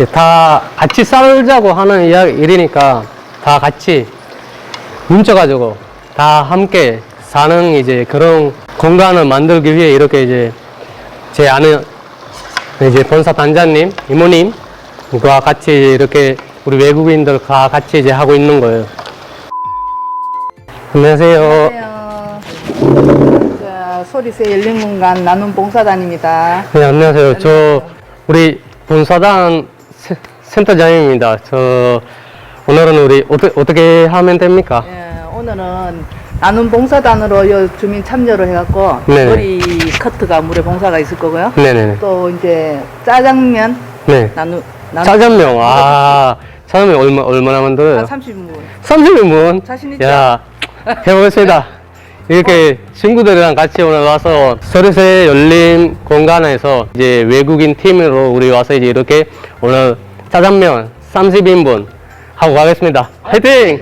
예, 다 같이 살자고 하는 이야- 일이니까 다 같이 뭉쳐가지고 다 함께 사는 이제 그런 공간을 만들기 위해 이렇게 이제 제 아는 이제 본사 단장님, 이모님과 같이 이렇게 우리 외국인들과 같이 이제 하고 있는 거예요. 안녕하세요. 안녕하세요. 자, 소리새 열린공간 나눔 봉사단입니다. 네, 안녕하세요. 저 우리 본사단 세- 센터장입니다. 저 오늘은 우리 어떻게 어떻게 하면 됩니까? 예, 오늘은 나눔 봉사단으로 여 주민 참여를 해갖고 네. 머리 커트가 물에 봉사가 있을 거고요. 네네네. 또 이제 짜장면 네. 나눔 나눔 짜장면. 아, 짜장면 얼마 얼마나 만들어요? 30분. 30분. 자신 있죠? 야, 해보겠습니다. 이렇게 친구들이랑 같이 오늘 와서 서울세 열린 공간에서 이제 외국인 팀으로 우리 와서 이제 이렇게 오늘 짜장면 30인분 하고 가겠습니다. 화이팅!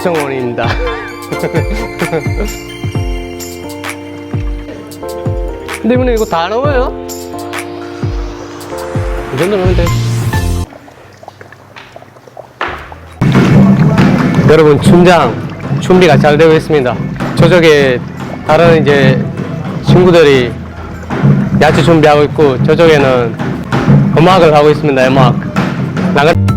이창원입니다. 근데 이번에 이거 다 넣어요? 이 정도 넣으면 돼. 여러분, 춘장, 준비가 잘 되고 있습니다. 저쪽에 다른 이제 친구들이 야채 준비하고 있고, 저쪽에는 음악을 하고 있습니다, 음악. 나가...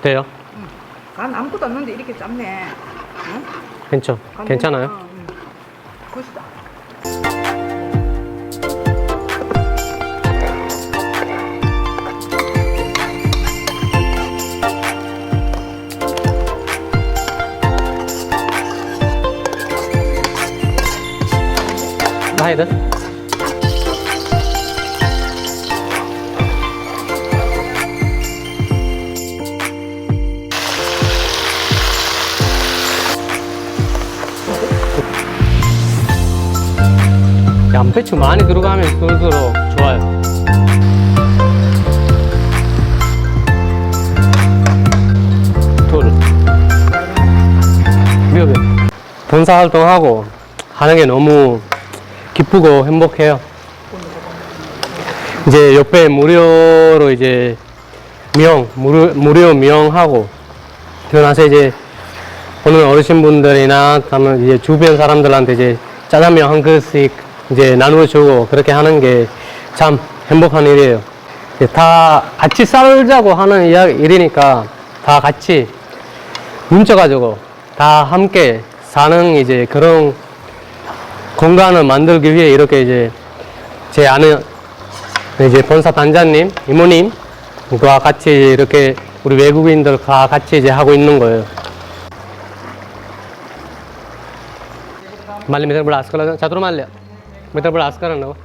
어때요? 간 아무것도 없는데 이렇게 짧네. 응? 괜찮? 간 괜찮아요? 어, 응. 굿이다. 나 해야 배추 많이 들어가면 그럴수록 좋아요. 토를. 미역에. 봉사활동하고 하는 게 너무 기쁘고 행복해요. 이제 옆에 무료로 이제 명, 무료, 무료 명하고, 그러나서 이제 오늘 어르신분들이나 이제 주변 사람들한테 이제 짜장면 한 그릇씩 이제 나누어주고 그렇게 하는 게 참 행복한 일이에요. 다 같이 살자고 하는 일이니까 다 같이 뭉쳐가지고 다 함께 사는 이제 그런 공간을 만들기 위해 이렇게 이제 제 아내 이제 본사 단장님 이모님과 같이 이렇게 우리 외국인들과 같이 이제 하고 있는 거예요. 말리 미사일 불 아스컬라 자두로 말려. దగ్గర రాసుకోరండి నువ్వు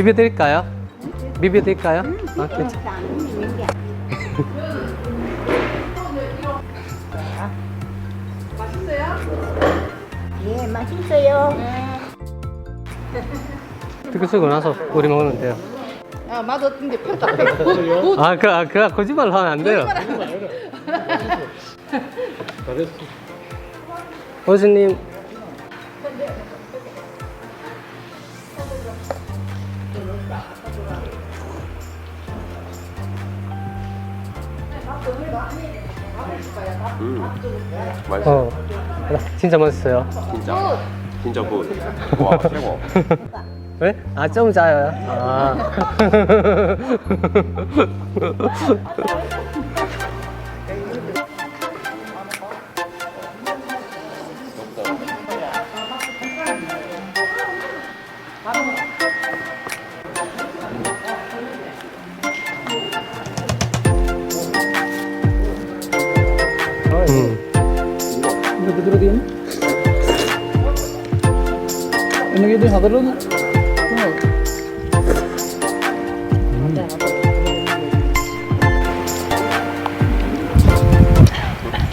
비벼 드릴까요? 비벼 드릴까요? 아, 괜찮아. 예, 맛있어요. 듣고 쓰고 나서 우리 먹으면 돼요. 야, 맛 어떤데 평가 평가. 아, 그, 아, 그, 거짓말 하면 안 돼요. 호수님. 맛있어. 어, 진짜 맛있어요. 진짜. 진짜 굿. 와, 최고. 왜? 아, 좀 짜요. 아.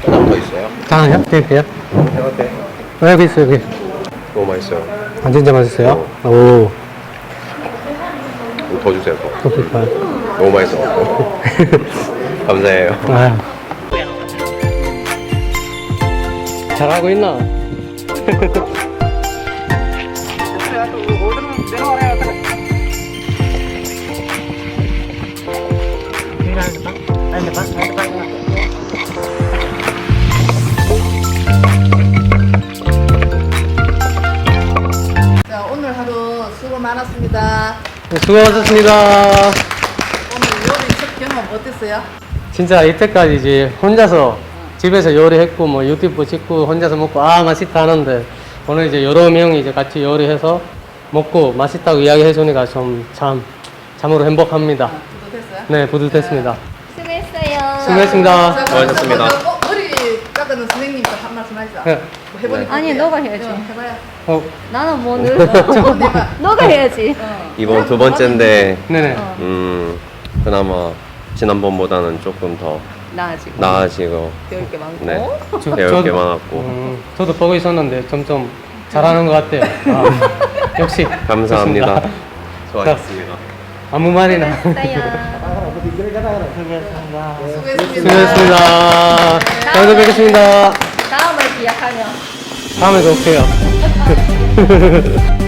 더 있어요? 잠깐요. 드릴게요. 어때? 네, 여기 있어요, 여기. 너무 맛있어요. 아, 진짜 맛있어요? 오, 이거 더 주세요, 더. 커피. 너무 맛있어. 감사해요. 아유. 잘하고 있나? 자, 오늘 하루 수고 많았습니다. 수고하셨습니다. 오늘 요리 첫 경험 어땠어요? 진짜 이때까지 이제 혼자서 집에서 요리했고 뭐 유튜브 찍고 혼자서 먹고 아 맛있다 하는데 오늘 이제 여러 명이 이제 같이 요리해서 먹고 맛있다고 이야기해 주니까 좀 참 참으로 행복합니다. 어땠어요? 네, 뿌듯했습니다. 수고했어요. 수고했습니다. 자, 수고하셨습니다. 어, 머리 깎는 선생님도 한 말씀 하시죠. 네. 뭐 해보니까 아니, 어때요? 너가 해야지. 어, 해봐요. 어, 나는 뭐 늘. 어, 내가. 너가 해야지. 어. 이번 두 번째인데, 네네. 음, 그나마 지난번보다는 조금 더 나아지고. 나아지고, 배울 게 많고. 네. 저- 배울 게 저도- 많았고. 음, 저도 보고 있었는데 점점 잘하는 것 같아요. 아, 역시 감사합니다. 좋습니다. 수고하셨습니다. 아무 말이나. 수고했어요. 수고했습니다. 수고했습니다. 다음에 뵙겠습니다. 다음을 기약하며. 다음에 또 올게요.